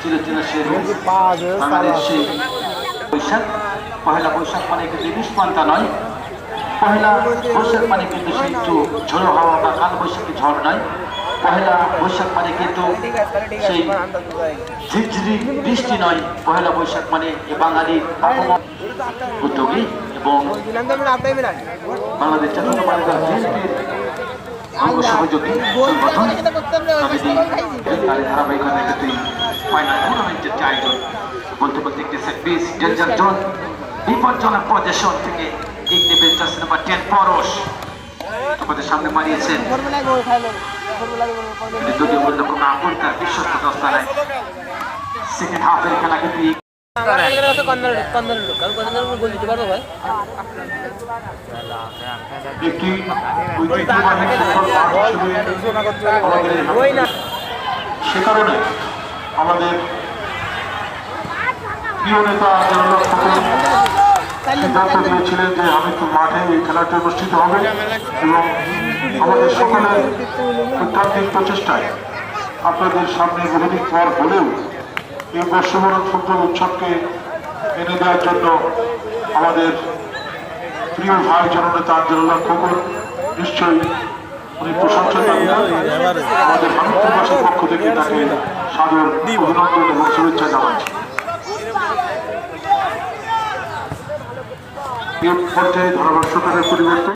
চিরচেনা বৈশাখ পহেলা বৈশাখ মানে কিন্তু নয়। পহেলা বৈশাখ মানে কিন্তু সেই একটু ঝোড়ো হাওয়া বা কাল বৈশাখী ঝড় নয়। পহেলা বৈশাখ মানে কিন্তু সেই ঝিরঝিরি বৃষ্টি নয়। পহেলা বৈশাখ মানে এ বাঙালির উদ্যোগী এবং বাংলাদেশ জাতীয়তাবাদী বিএনপির অঙ্গ সহযোগী সংগঠন তার ধারাবাহিকতায় কিন্তু এই ফাইনাল যে আয়োজন বলতে বলতে একটি পিস ডেঞ্জার জোন বিপজ্জনক প্রদেশন থেকে জার্সি নাম্বার টেন পরশ তোমাদের সামনে মারিয়েছেন একটি। সে কারণে আমাদের প্রিয় নেতা জনরক্ষক সিদ্ধান্ত নিয়েছিলেন যে হামিদপুর মাঠে এই খেলাটি অনুষ্ঠিত হবে এবং আমাদের সকলের প্রচেষ্টায় আপনাদের সামনে বহুদিন পর হলেও এই বর্ষবরণ ফুটবল উৎসবকে এনে দেওয়ার জন্য আমাদের প্রিয় ভাই জননেতা আঞ্জলুল্লাহ খোকন নিশ্চয়ই উনি প্রশংসা আমাদের পক্ষ থেকে তাকে সাদর অভিনন্দন এবং শুভেচ্ছা জানাচ্ছি পর্যায়ে ধারাভাষ্যকারের পরিবর্তন